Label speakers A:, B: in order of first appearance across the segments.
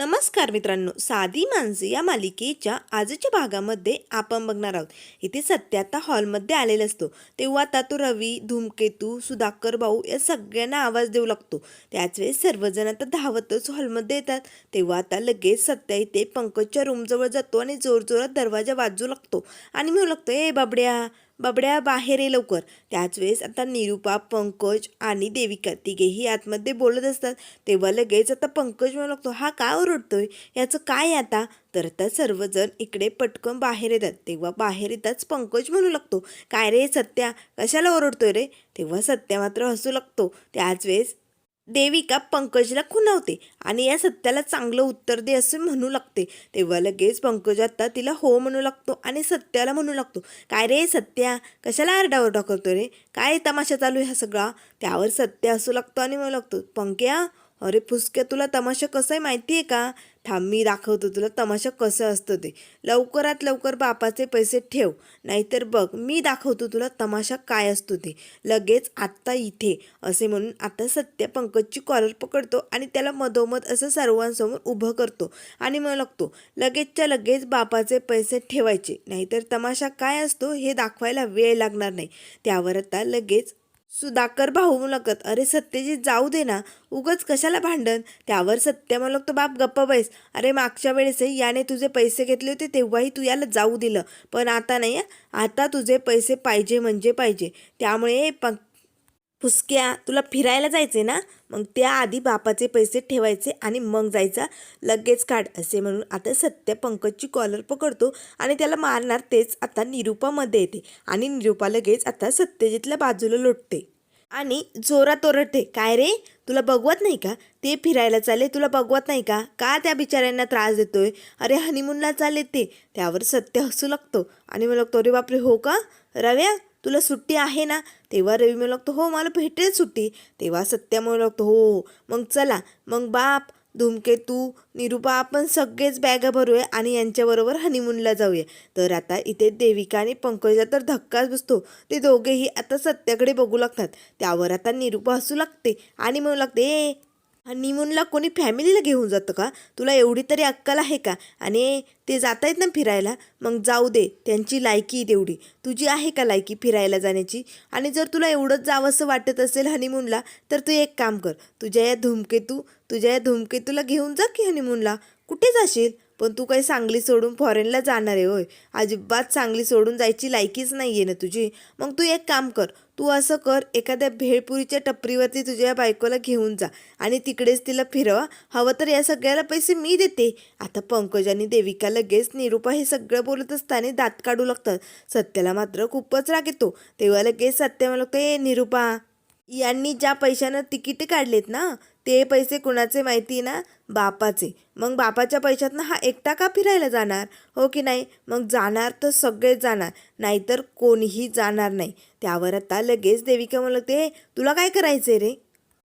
A: नमस्कार मित्रांनो साधी माणसे या मालिकेच्या आजच्या भागामध्ये आपण बघणार आहोत. इथे सत्य आता हॉलमध्ये आलेला असतो. तेव्हा आता तो रवी धूमकेतू सुधाकर भाऊ या सगळ्यांना आवाज देऊ लागतो. त्याच वेळेस सर्वजण आता धावतच हॉलमध्ये येतात. तेव्हा आता लगेच सत्या इथे पंकजच्या रूमजवळ जातो आणि जोरजोरात दरवाजा वाजू लागतो. आणि म्हणू लागतो ए बाबड्या बाबड्या बाहेर ये लवकर. त्याच वेळेस आता निरुपा पंकज आणि देविका तिघेही आतमध्ये बोलत असतात. तेव्हा लगेच आता पंकज म्हणू लागतो हा का ओरडतोय? याचं काय आता? तर आता सर्वजण इकडे पटकन बाहेर येतात. तेव्हा बाहेर येताच पंकज म्हणू लागतो काय रे सत्या? कशाला ओरडतोय रे? तेव्हा सत्या मात्र हसू लागतो. त्याच वेळेस देविका पंकजला खुणावते आणि या सत्याला चांगलं उत्तर दे असे म्हणू लागते. तेव्हा लगेच पंकज आता तिला हो म्हणू लागतो आणि सत्याला म्हणू लागतो. काय रे सत्या? कशाला आरडाओरडा करतो रे? काय तमाशा चालू आहे हा सगळा? त्यावर सत्य असू लागतो आणि म्हणू लागतो पंक्या अरे फुसक्या तुला तमाशा कसं आहे माहिती आहे का? थांब मी दाखवतो तुला तमाशा कसं असतं ते. लवकरात लवकर बापाचे पैसे ठेव नाहीतर बघ मी दाखवतो तुला तमाशा काय असतो ते. लगेच आत्ता इथे असे म्हणून आता सत्य पंकजची कॉलर पकडतो आणि त्याला मधोमध असं सर्वांसमोर उभं करतो आणि मग लागतो लगेचच्या लगेच बापाचे पैसे ठेवायचे नाहीतर तमाशा काय असतो हे दाखवायला वेळ लागणार नाही. त्यावर आता लगेच सुधाकर भाऊ मुलाखत अरे सत्यजित जाऊ दे ना. उगच कशाला भांडण? त्यावर सत्य म्हणलं तो बाप गप्प बैस. अरे मागच्या वेळेस याने तुझे पैसे घेतले होते तेव्हाही तू याला जाऊ दिलं. पण आता नाही आता तुझे पैसे पाहिजे म्हणजे पाहिजे. त्यामुळे फुसक्या तुला फिरायला जायचे ना मग त्याआधी बापाचे पैसे ठेवायचे आणि मग जायचा. लगेच काढ असे म्हणून आता सत्य पंकजची कॉलर पकडतो आणि त्याला मारणार तेच आता निरुपामध्ये येते. आणि निरुपा लगेच आता सत्यजितला बाजूला लोटते. आणि जोरात ओरडते काय रे तुला बघवत नाही का? ते फिरायला चालले तुला बघवत नाही का? का त्या बिचाऱ्यांना त्रास देतोय? अरे हनीमूनला चालले ते. त्यावर सत्य हसू लागतो आणि मग लागतो अरे बापरे हो का? रव्या तुला सुट्टी आहे ना? तेव्हा रवी म्हणू लागतो हो मला भेटेल सुट्टी. तेव्हा सत्या म्हणू लागतो हो, हो मग चला मग बाप धूमकेतू निरुपा आपण सगळेच बॅगा भरूया आणि यांच्याबरोबर हनीमूनला जाऊया. तर आता इथे देविका आणि पंकजला तर धक्काच बसतो. ते दोघेही आता सत्याकडे बघू लागतात. त्यावर आता निरुपा हसू लागते आणि म्हणू लागते ए हनीमूनला कोणी फॅमिलीला घेऊन जातं का? तुला एवढी तरी अक्कल आहे का? आणि ते जात आहेत ना फिरायला? मग जाऊ दे त्यांची लायकी तेवढी तुझी आहे का लायकी फिरायला जाण्याची? आणि जर तुला एवढंच जावंसं वाटत असेल हनीमूनला तर तू एक काम कर. तुझ्या या धूमकेतू तुझ्या या धूमकेतूला घेऊन जा की हनीमूनला. कुठे जाशील? पण तू काही सांगली सोडून फॉरेनला जाणार आहे होय. अजिबात सांगली सोडून जायची लायकीच नाही आहे ना तुझी. मग तू एक काम कर तू असं कर एखाद्या भेळपुरीच्या टपरीवरती तुझ्या बायकोला घेऊन जा आणि तिकडेच तिला फिरवा. हवं तर या सगळ्याला पैसे मी देते. आता पंकज आणि देविका लगेच निरुपा हे सगळं बोलत असताना दात काढू लागतात. सत्याला मात्र खूपच राग येतो. तेव्हा लगेच सत्य म्हणतो ए निरुपा यांनी ज्या पैशानं तिकीट काढलेत ना ते पैसे कुणाचे माहिती ना? बापाचे. मग बापाच्या पैशातनं हा एकटा का फिरायला जाणार? हो की नाही? मग जाणार तर सगळेच जाणार. नाहीतर कोणीही जाणार नाही. त्यावर आता लगेच देविका म्हणते तुला काय करायचं रे?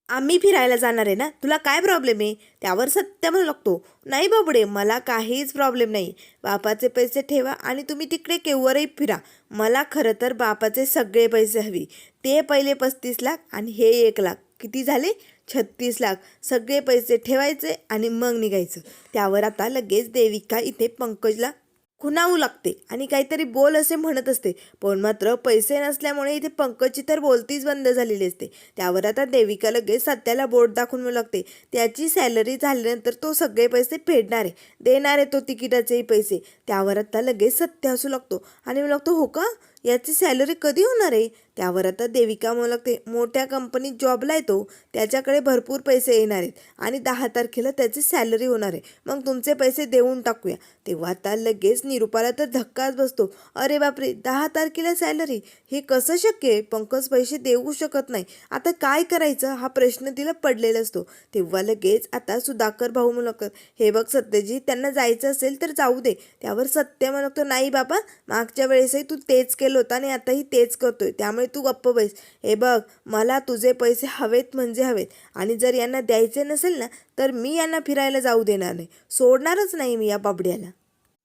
A: आम्ही फिरायला जाणार आहे ना? तुला काय प्रॉब्लेम आहे? त्यावर सत्य म्हणू लागतो. नाही बाबडे मला काहीच प्रॉब्लेम नाही. बापाचे पैसे ठेवा आणि तुम्ही तिकडे केव्हाही फिरा. मला खरं तर बापाचे सगळे पैसे हवी. ते पहिले पस्तीस लाख आणि हे एक लाख. किती झाले? छत्तीस लाख. सगळे पैसे ठेवायचे आणि मग निघायचं. त्यावर आता लगेच देविका इथे पंकजला खुणावू लागते आणि काहीतरी बोल असे म्हणत असते. पण मात्र पैसे नसल्यामुळे इथे पंकजची तर बोलतीच बंद झालेली असते. त्यावर आता देविका लगेच सत्याला बोट दाखवून लागते. त्याची सॅलरी झाल्यानंतर तो सगळे पैसे फेडणार. आहे देणार आहे तो तिकिटाचेही पैसे. त्यावर आता लगेच सत्य असू लागतो. आणि म्हणू लागतो हो का? याची सॅलरी कधी होणार आहे? त्यावर आता देविका म्हणू ते मोठ्या कंपनीत जॉबला येतो त्याच्याकडे भरपूर पैसे येणार आहेत. आणि दहा तारखेला त्याची सॅलरी होणार आहे. मग तुमचे पैसे देऊन टाकूया. तेव्हा आता लगेच निरुपाला तर धक्काच बसतो. अरे बापरे दहा तारखेला सॅलरी? हे कसं शक्य आहे? पंकज पैसे देऊ शकत नाही. आता काय करायचं? हा प्रश्न तिला पडलेला असतो. तेव्हा लगेच आता सुधाकर भाऊ मुलाखत हे बघ सत्यजी त्यांना जायचं असेल तर जाऊ दे. त्यावर सत्य म्हणतो नाही बाबा मागच्या वेळेसही तू तेच केलं होतं आणि आताही तेच करतोय. त्यामुळे तू गप्प बैस. हे बघ मला तुझे पैसे हवेत म्हणजे हवेत. आणि जर यांना द्यायचे नसेल ना तर मी यांना फिरायला जाऊ देणार नाही. सोडणारच नाही मी या बाबड्याला.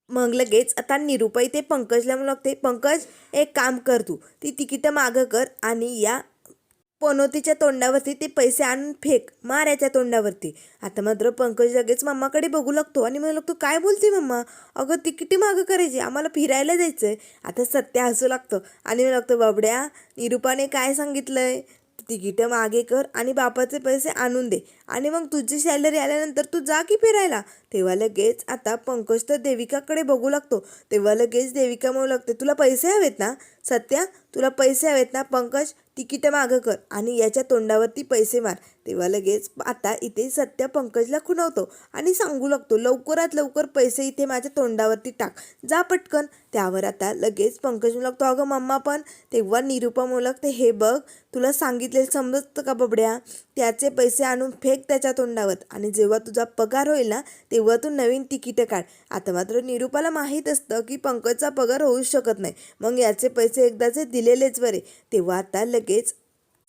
A: मग लगेच आता निरुपाई ते पंकजला म्हणू लागते पंकज एक काम कर तू. ती तिकीटं मागं कर आणि या पनोतीच्या तोंडावरती ते पैसे आणून फेक माऱ्याच्या तोंडावरती. आता मात्र पंकज लगेच मम्माकडे बघू लागतो आणि म्हणू लागतो काय बोलते मम्मा? अगं तिकिटी मागं करायची? आम्हाला फिरायला जायचं आहे आता सत्य हसू लागतं. आणि म्हणू लागतो बाबड्या निरूपाने काय सांगितलं आहे तिकीटं मागे कर आणि बापाचे पैसे आणून दे. आणि मग तुझी सॅलरी आल्यानंतर तू जा की फिरायला. तेव्हा लगेच आता पंकज तर देविकाकडे बघू लागतो. तेव्हा लगेच देविका म्हणू लागते तुला पैसे हवेत ना? सत्या तुला पैसे हवेत ना पंकज? तिकीटं मागं कर आणि याच्या तोंडावरती पैसे मार. तेव्हा लगेच आता इथे सत्या पंकजला खुणवतो आणि सांगू लागतो लवकरात लवकर पैसे इथे माझ्या तोंडावरती टाक जा पटकन. त्यावर आता लगेच पंकज म्हणू लागतो अगं मम्मा पण. तेव्हा निरुपा म्हणू लागते हे बघ तुला सांगितले समजतं का बबड्या? त्याचे पैसे आणून फेक त्याच्या तोंडावर आणि जेव्हा तुझा पगार होईल ना तेव्हा तू नवीन तिकीटं काढ. आता मात्र निरुपाला माहीत असतं की पंकजचा पगार होऊ शकत नाही. मग याचे पैसे एकदाचे दिलेलेच बरे. तेव्हा आता लगेच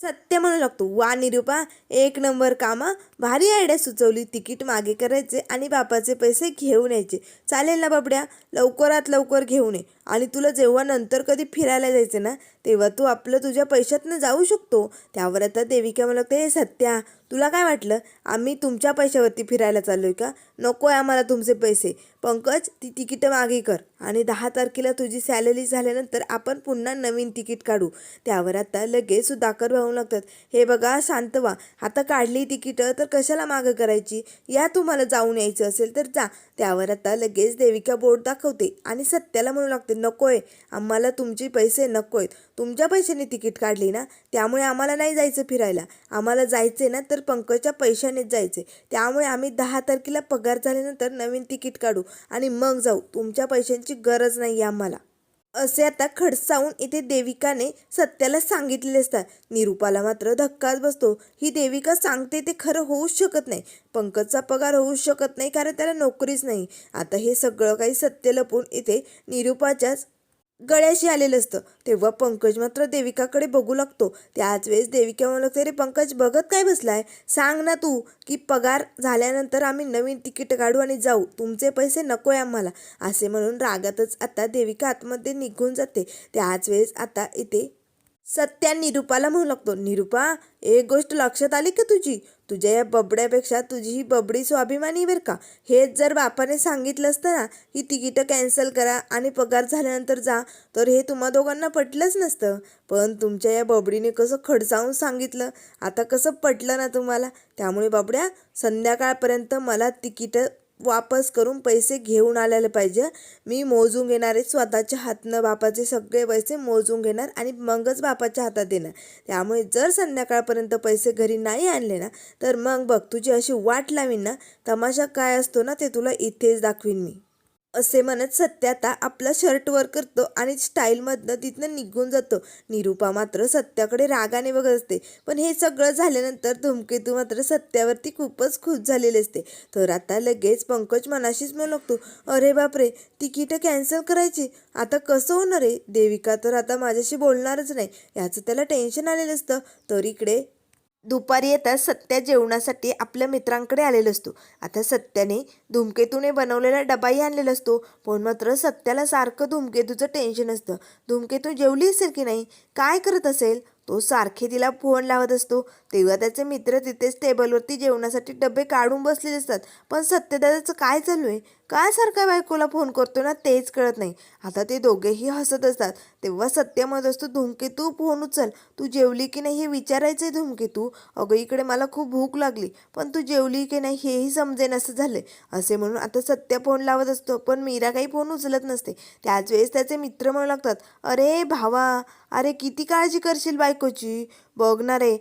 A: सत्य म्हणू लागतो वा निरुपा एक नंबर कामा भारी आयडिया सुचवली. तिकीट मागे करायचे आणि बापाचे पैसे घेऊन यायचे. चालेल ना बाबड्या लवकरात लवकर घेऊन ये. आणि तुला जेव्हा नंतर कधी फिरायला जायचं ना तेव्हा तू आपलं तुझ्या पैशातनं जाऊ शकतो. त्यावर आता देविका मला लागते हे सत्या तुला काय वाटलं? आम्ही तुमच्या पैशावरती फिरायला चाललो आहे का? नको आहे आम्हाला तुमचे पैसे. पंकज ती तिकीटं मागे कर. आणि दहा तारखेला तुझी सॅलरी झाल्यानंतर आपण पुन्हा नवीन तिकीट काढू. त्यावर आता लगेच सुधाकर भाऊ लागतात. हे बघा शांत व्हा. आता काढली तिकीटं तर कशाला मागं करायची? या तुम्हाला जाऊन यायचं असेल तर जा. त्यावर आता लगेच देविका बोर्ड दाखवते आणि सत्याला म्हणू लागते नको आहे आम्हाला तुमचे पैसे नको आहेत तुमच्या पैशाने तिकीट काढली ना त्यामुळे आम्हाला नाही जायचं फिरायला. आम्हाला जायचे ना तर पंकजच्या पैशानेच जायचे. त्यामुळे आम्ही दहा तारखेला पगार झाल्यानंतर नवीन तिकीट काढू आणि मग जाऊ. तुमच्या पैशांची गरज नाही आम्हाला. असे आता खडसावून इथे देविकाने सत्याला सांगितलेले असतात. निरूपाला मात्र धक्काच बसतो. ही देविका सांगते ते खरं होऊच शकत नाही. पंकजचा पगार होऊ शकत नाही कारण त्याला नोकरीच नाही. आता हे सगळं काही सत्य लपून इथे निरूपाच्याच गळ्याशी आलेलं असतं. तेव्हा पंकज मात्र देविकाकडे बघू लागतो. त्याच वेळेस देविका म्हणू लागते रे पंकज बघत काय बसलाय? सांग ना तू की पगार झाल्यानंतर आम्ही नवीन तिकीट काढू आणि जाऊ. तुमचे पैसे नकोय आम्हाला. असे म्हणून रागातच आता देविका आतमध्ये निघून जाते. त्याच वेळेस आता इथे सत्या निरूपाला म्हणू लागतो. निरूपा एक गोष्ट लक्षात आली का तुझी? तुझ्या या बबड्यापेक्षा तुझी ही बबडी स्वाभिमानी बर का? हेच जर बापाने सांगितलं असतं ना की तिकीटं कॅन्सल करा आणि पगार झाल्यानंतर जा तर हे तुम्हा दोघांना पटलंच नसतं. पण तुमच्या या बबडीने कसं खडसावून सांगितलं? आता कसं पटलं ना तुम्हाला? त्यामुळे बाबड्या संध्याकाळपर्यंत मला तिकीटं वापस करून पैसे घेऊन आलेले पाहिजे. मी मोजून घेणार आहे. स्वतःच्या हातनं बापाचे सगळे पैसे मोजून घेणार आणि मगच बापाच्या हातात देणार. त्यामुळे जर संध्याकाळपर्यंत पैसे घरी नाही आणले ना तर मग बघ तुझी अशी वाट लावीन ना. तमाशा काय असतो ना ते तुला इथेच दाखवीन मी. असे म्हणत सत्य आता आपला शर्ट वर करतो आणि स्टाईलमधनं तिथनं निघून जातो. निरूपा मात्र सत्याकडे रागाने बघत असते. पण हे सगळं झाल्यानंतर धूमकेतू मात्र सत्यावरती खूपच खुश झालेले असते. तर आता लगेच पंकज मनाशीच म्हणतो अरे बापरे तिकीटं कॅन्सल करायची. आता कसं होणार आहे? देविका तर आता माझ्याशी बोलणारच नाही. याचं त्याला टेन्शन आलेलं असतं. तर इकडे दुपारी येतात सत्या जेवणासाठी आपल्या मित्रांकडे आलेला असतो. आता सत्याने धूमकेतूने बनवलेला डबाही आणलेला असतो. पण मात्र सत्याला सारखं धूमकेतूचं टेन्शन असतं. धूमकेतू जेवली असेल की नाही? काय करत असेल? तो सारखे तिला फोन लावत असतो. तेव्हा त्याचे मित्र तिथेच टेबलवरती जेवणासाठी डबे काढून बसलेले असतात. पण सत्यदादाचं काय चालू आहे? काय सारखा बायकोला फोन करतो ना तेच कळत नाही. आता ते दोघेही हसत असतात. तेव्हा सत्य म्हणत असतो धूमकेतू फोन उचल. तू जेवली की नाही हे विचारायचं आहे धूमकेतू अगं इकडे मला खूप भूक लागली. पण तू जेवली की नाही हेही समजेन असं झालंय. असे म्हणून आता सत्य फोन लावत असतो. पण मीरा काही फोन उचलत नसते. त्याच वेळेस त्याचे मित्र म्हणू लागतात अरे भावा अरे किती काळजी करशील बायकोची? बघणार आहे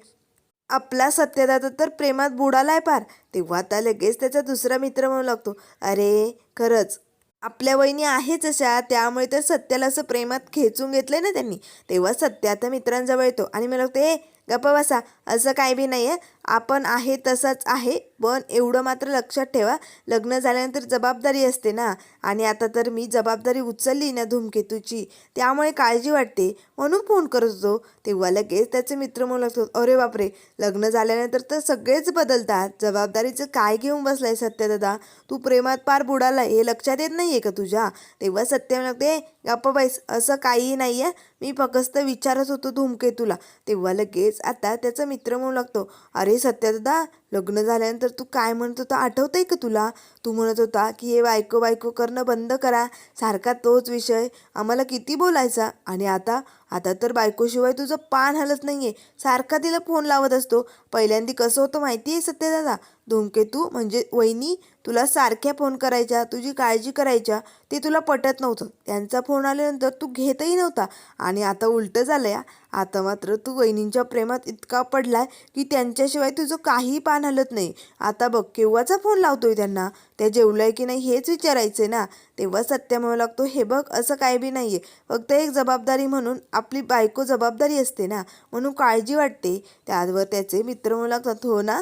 A: आपला सत्यदाता तर प्रेमात बुडालाय पार. तेव्हा आता लगेच त्याचा दुसरा मित्र म्हणू लागतो. अरे खरंच. आपल्या वहिनी आहेच अशा त्यामुळे तर सत्याला असं प्रेमात खेचून घेतलं ना त्यांनी. तेव्हा सत्या आता मित्रांजवळ येतो आणि मला लागतो ए गप्प बसा. असं काही बी नाही आहे आपण आहे तसाच आहे. पण एवढं मात्र लक्षात ठेवा. लग्न झाल्यानंतर जबाबदारी असते ना. आणि आता तर मी जबाबदारी उचलली ना धूमकेतूची. त्यामुळे काळजी वाटते. म्हणून फोन करत होतो. तेव्हा लगेच त्याचे मित्र म्हणू लागतो अरे बापरे! लग्न झाल्यानंतर तर सगळेच बदलतात. जबाबदारीचं काय घेऊन बसलाय सत्यदादा तू प्रेमात पार बुडाला हे लक्षात येत नाही आहे का तुझ्या? तेव्हा सत्य म्हणते गप्पा बाईस असं काहीही नाही आहे मी फकस्त विचारत होतो धूमकेतूला. तेव्हा लगेच आता त्याचा मित्र म्हणू लागतो अरे सत्यदादा लग्न झाल्यानंतर तू काय म्हणत होता आठवतंय का तुला? तू म्हणत होता की हे बायको बायको करणं बंद करा सारखा तोच विषय आम्हाला किती बोलायचा? आणि आता आता तर बायकोशिवाय तुझं पान हलत आहे सारखा तिला फोन लावत असतो. पहिल्यांदी कसं होतं माहिती आहे सत्यदादा? धूमकेतू म्हणजे वहिनी तुला सारख्या फोन करायच्या तुझी काळजी करायच्या ते तुला पटत नव्हतं. त्यांचा फोन आल्यानंतर तू घेतही नव्हता. आणि आता उलटं झालं या आता मात्र तू वहिनींच्या प्रेमात इतका पडलाय की त्यांच्याशिवाय तुझं काही पान हलत नाही. आता बघ केव्हाचा फोन लावतोय त्यांना? त्या जेवलंय की नाही हेच विचारायचंय ना? तेव्हा सत्य म्हणू लागतो हे बघ असं काय बी नाही आहे फक्त एक जबाबदारी म्हणून आपली बायको जबाबदारी असते ना? म्हणून काळजी वाटते. त्यावर त्याचे मित्र म्हणू लागतात हो ना?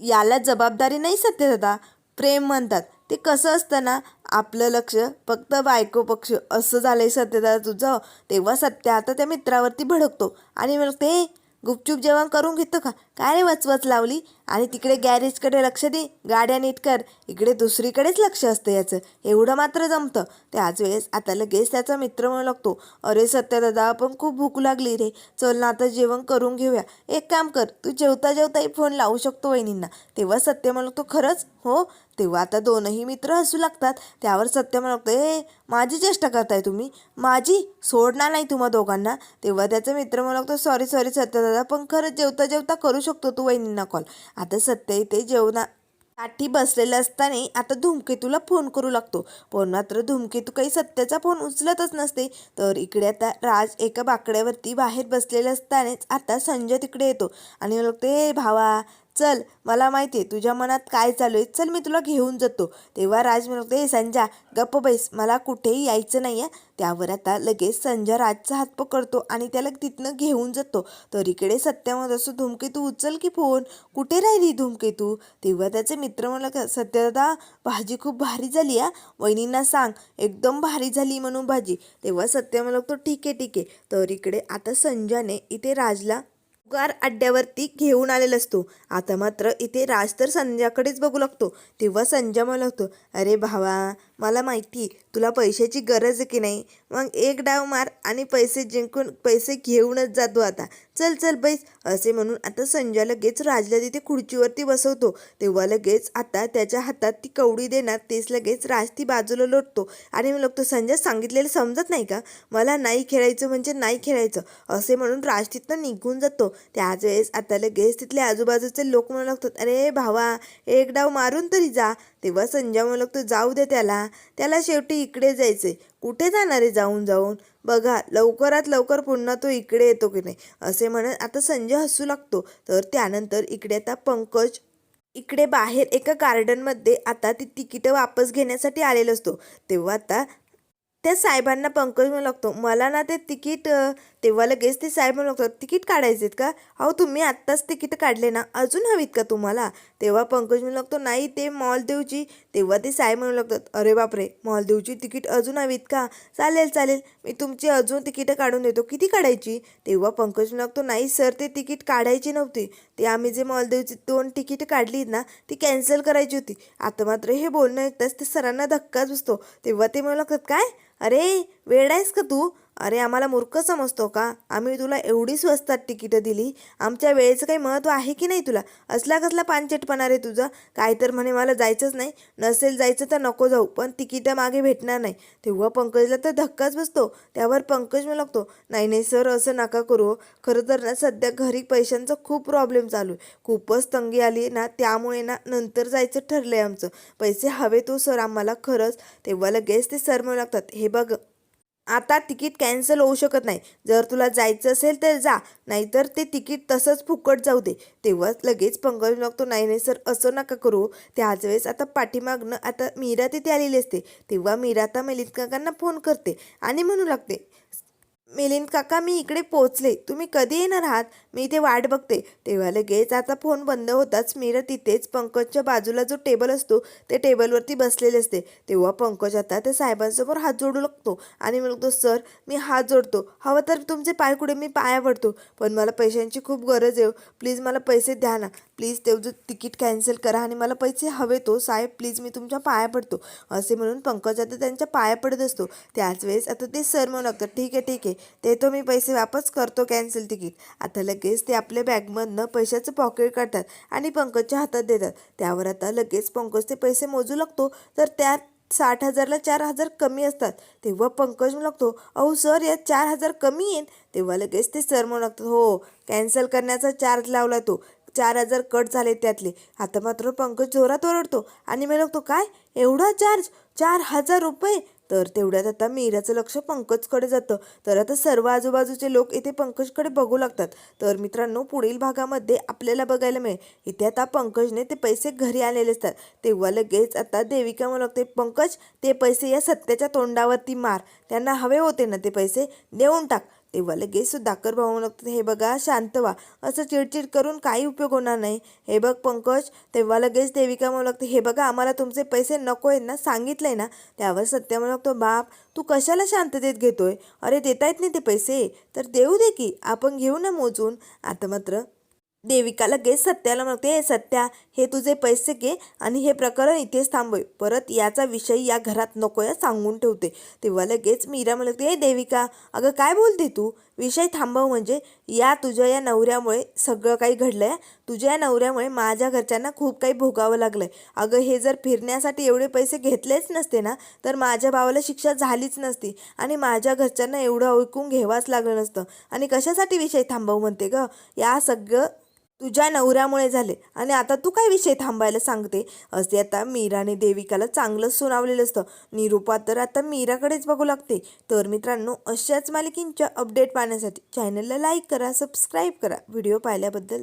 A: याला जबाबदारी नाही सत्य दादा. प्रेम म्हणतात. ते कसं असतं ना आपलं लक्ष फक्त बायको पक्ष असं झालंय सत्यदा तुझं. तेव्हा सत्य आता त्या मित्रावरती भडकतो. आणि मग ते गुपचूप जेवण करून घेतो का? काय रे वचवच लावली? आणि तिकडे गॅरेजकडे लक्ष दे. गाड्या नीट कर. इकडे दुसरीकडेच लक्ष असतं याचं. एवढं मात्र जमतं. त्याच वेळेस आता लगेच त्याचा मित्र म्हणू लागतो. अरे सत्यदादा आपण खूप भूक लागली रे. चल ना आता जेवण करून घेऊया. एक काम कर. तू जेवता जेवताही फोन लावू शकतो वहिनींना. तेव्हा सत्य म्हणू लागतो खरंच? हो? तेव्हा आता दोनही मित्र हसू लागतात. त्यावर सत्य म्हणतो ए माझी चेष्टा करताय तुम्ही? माझी? सोडणार नाही तुम्हा दोघांना? तेव्हा त्याचा मित्र म्हणतो सॉरी सॉरी सॉरी सत्यदादा पण खरंच जेवता जेवता करू शकतो तू वहिनींना कॉल आता सत्य इथे जेवणा साठी बसलेलं असताना आता धूमकेतूला फोन करू लागतो. पण मात्र धूमकेतू काही सत्याचा फोन उचलतच नसते. तर इकडे आता राज एका बाकड्यावरती बाहेर बसलेले असतानाच आता संजय तिकडे येतो. आणि म्हणतो ते भावा चल मला माहिती आहे तुझ्या मनात काय चालू आहे. चल मी तुला घेऊन जातो. तेव्हा राज म्हणतो ए संजा गप्प बैस. मला कुठेही यायचं नाही आहे त्यावर आता लगेच संजा राजचा हात पकडतो आणि त्याला तिथनं घेऊन जातो. तर इकडे सत्यामध्ये असं धूमकेतू उचल की फोन? कुठे राहिली धूमकेतू तेव्हा त्याचे मित्र म्हणलं का भाजी खूप भारी झाली आ वहिनींना सांग एकदम भारी झाली म्हणून भाजी. तेव्हा सत्य म्हणलं तो ठीक आहे ठीक आहे. तर इकडे आता संजाने इथे राजला कार अड्ड्यावरती घेऊन आलेला असतो. आता मात्र इथे राज तर संध्याकडेच बघू लागतो. तेव्हा संजय मला लागतो अरे भावा मला माहिती तुला पैशाची गरज आहे की नाही? मग एक डाव मार आणि पैसे जिंकून पैसे घेऊनच जातो आता. चल चल बैस. असे म्हणून आता संजय लगेच राजला तिथे खुर्चीवरती बसवतो. तेव्हा लगेच आता त्याच्या हातात ती कवडी देणार तेच लगेच राज ती बाजूला लोटतो. आणि मग लागतो संजय सांगितलेलं समजत नाही का? मला नाही खेळायचं म्हणजे नाही खेळायचं. असे म्हणून राज तिथनं निघून जातो. त्याच वेळेस आता लगेच तिथले आजूबाजूचे लोक म्हणू लागतात अरे भावा एक डाव मारून तरी जा. तेव्हा संजय म्हणू लागतो जाऊ दे त्याला त्याला शेवटी इकडे जायचे कुठे जाणार आहे जाऊन जाऊन? बघा लवकरात लवकर पुन्हा तो इकडे येतो की नाही? असे म्हणत आता संजय हसू लागतो. तर त्यानंतर इकडे आता पंकज इकडे बाहेर एका गार्डनमध्ये आता ती तिकीटं वापस घेण्यासाठी आलेलो असतो. तेव्हा आता त्या साहेबांना पंकज म्हणू लागतो. मला ना ते तिकीट तेव्हा लगेच ते साहेब म्हणू लागतात तिकीट काढायचे आहेत का? अहो तुम्ही आत्ताच तिकीट काढले ना अजून हवीत का तुम्हाला? तेव्हा पंकज म्हणू लागतो नाही ते मॉलदेवची. तेव्हा ते साहेब म्हणू लागतात अरे बापरे मॉलदेवची तिकीट अजून हवीत का? चालेल चालेल मी तुमची अजून तिकीटं काढून देतो. किती काढायची? तेव्हा पंकज म्हणू लागतो नाही सर ते तिकीट काढायची नव्हती. ते आम्ही जे मॉलदेवची दोन तिकीटं काढली ना ती कॅन्सल करायची होती. आता मात्र हे बोलणं ऐकताच ते सरांना धक्काच बसतो. तेव्हा ते म्हणू लागतात काय? अरे वेड आहेस का तू? अरे आम्हाला मूर्ख समजतो का? आम्ही तुला एवढी स्वस्तात तिकीटं दिली. आमच्या वेळेचं काही महत्त्व आहे की नाही तुला? असला कसला पानचेटपणा रे तुझं. काय तर म्हणे मला जायचंच नाही. नसेल जायचं तर नको जाऊ पण तिकीटं मागे भेटणार नाही. तेव्हा पंकजला तर धक्काच बसतो. त्यावर पंकज म्हणू लागतो नाही नाही सर असं नका करू हो. खरं तर ना सध्या घरी पैशांचा खूप प्रॉब्लेम चालू आहे. खूपच तंगी आली ना त्यामुळे ना नंतर जायचं ठरलं आहे आमचं. पैसे हवे तो सर आम्हाला खरंच. तेव्हा लगेच ते सर म्हणू लागतात हे बघ आता तिकीट कॅन्सल होऊ शकत नाही. जर तुला जायचं असेल तर जा नाहीतर ते तिकीट तसंच फुकट जाऊ दे. तेव्हाच लगेच पंगल लागतो नाही नाही सर असं नका करू. त्याच वेळेस आता पाठीमागनं आता मीरा तिथे आलेली असते. तेव्हा मीरा आता मिलिंद काकांना फोन करते आणि म्हणू लागते. मिलिंद काका मी इकडे पोचले तुम्ही कधी येणार आहात? मी इथे वाट बघते. तेव्हा लगेच आता फोन बंद होताच मीरा तिथेच पंकजच्या बाजूला जो टेबल असतो ते टेबलवरती बसलेले असते. तेव्हा पंकज आता त्या साहेबांसमोर हात जोडू लागतो आणि म्हणतो सर मी हात जोडतो. हवं तर तुमचे पाय कुठे? मी पाया पडतो. पण मला पैशांची खूप गरज आहे हो. प्लीज मला पैसे द्या ना. प्लीज तेवढं तिकीट कॅन्सल करा आणि मला पैसे हवे तो. साहेब प्लीज मी तुमच्या पाया पडतो. असे म्हणून पंकज आता त्यांच्या पाया पडत असतो. त्याच वेळेस आता ते सर म्हणू लागतात ठीक आहे ठीक आहे. देतो मी पैसे वापस करतो कॅन्सल तिकीट. आता लगेच ते आपल्या बॅगमधनं पैशाचं पॉकेट काढतात आणि पंकजच्या हातात देतात. त्यावर आता लगेच पंकज ते पैसे मोजू लागतो. तर त्यात साठ हजारला चार हजार कमी असतात. तेव्हा पंकज लागतो अहो सर यात चार हजार कमी येईल तेव्हा लगेच ते सर म्हणू लागतात हो कॅन्सल करण्याचा चार्ज लावला तो. चार हजार कट झाले त्यातले. आता मात्र पंकज जोरात ओरडतो आणि मी लागतो काय? एवढा चार्ज चार हजार रुपये? तर तेवढ्यात आता मीराचं लक्ष पंकजकडे जातं. तर आता सर्व आजूबाजूचे लोक इथे पंकजकडे बघू लागतात. तर मित्रांनो पुढील भागामध्ये आपल्याला बघायला मिळेल. इथे आता पंकजने ते पैसे घरी आलेले असतात. तेव्हा लगेच आता देविका म्हणू लागते पंकज ते पैसे या सत्याच्या तोंडावरती मार. त्यांना हवे होते ना ते पैसे देऊन टाक. तेव्हा लगेच सुधाकर भाऊ लागतात हे बघा शांत व्हा. असं चिडचिड करून काही उपयोग होणार नाही. हे बघ पंकज तेव्हा लगेच देविका म्हणू लागते हे बघा आम्हाला तुमचे पैसे नको आहेत ना? सांगितलंय ना? त्यावर सत्य म्हणू लागतो बाप तू कशाला शांततेत घेतोय? अरे देता येत नाही ते पैसे. तर देऊ दे की आपण घेऊ ना मोजून. आता मात्र देविका लगेच सत्याला म्हणते सत्या हे तुझे पैसे घे आणि हे प्रकरण इथेच थांबवे. परत याचा विषय या घरात नको या सांगून ठेवते. तेव्हा लगेच मीरा म्हणते हे देविका अगं काय बोलते तू? विषय थांबव म्हणजे या तुझ्या या नवऱ्यामुळे सगळं काही घडलंय. तुझ्या या नवऱ्यामुळे माझ्या घरच्यांना खूप काही भोगावं लागलंय. अगं हे जर फिरण्यासाठी एवढे पैसे घेतलेच नसते ना तर माझ्या भावाला शिक्षा झालीच नसती आणि माझ्या घरच्यांना एवढं ऐकून घ्यावाच लागलं नसतं. आणि कशासाठी विषय थांबव म्हणते ग? या सगळं तुझ्या नवऱ्यामुळे झाले. आणि आता तू काय विषय थांबायला सांगते? असे आता मीराने देविकाला चांगलंच सुनावलेलं असतं. निरूपा तर आता मीराकडेच बघू लागते. तर मित्रांनो अशाच मालिकींच्या अपडेट पाहण्यासाठी चॅनलला लाईक करा सबस्क्राईब करा. व्हिडिओ पाहिल्याबद्दल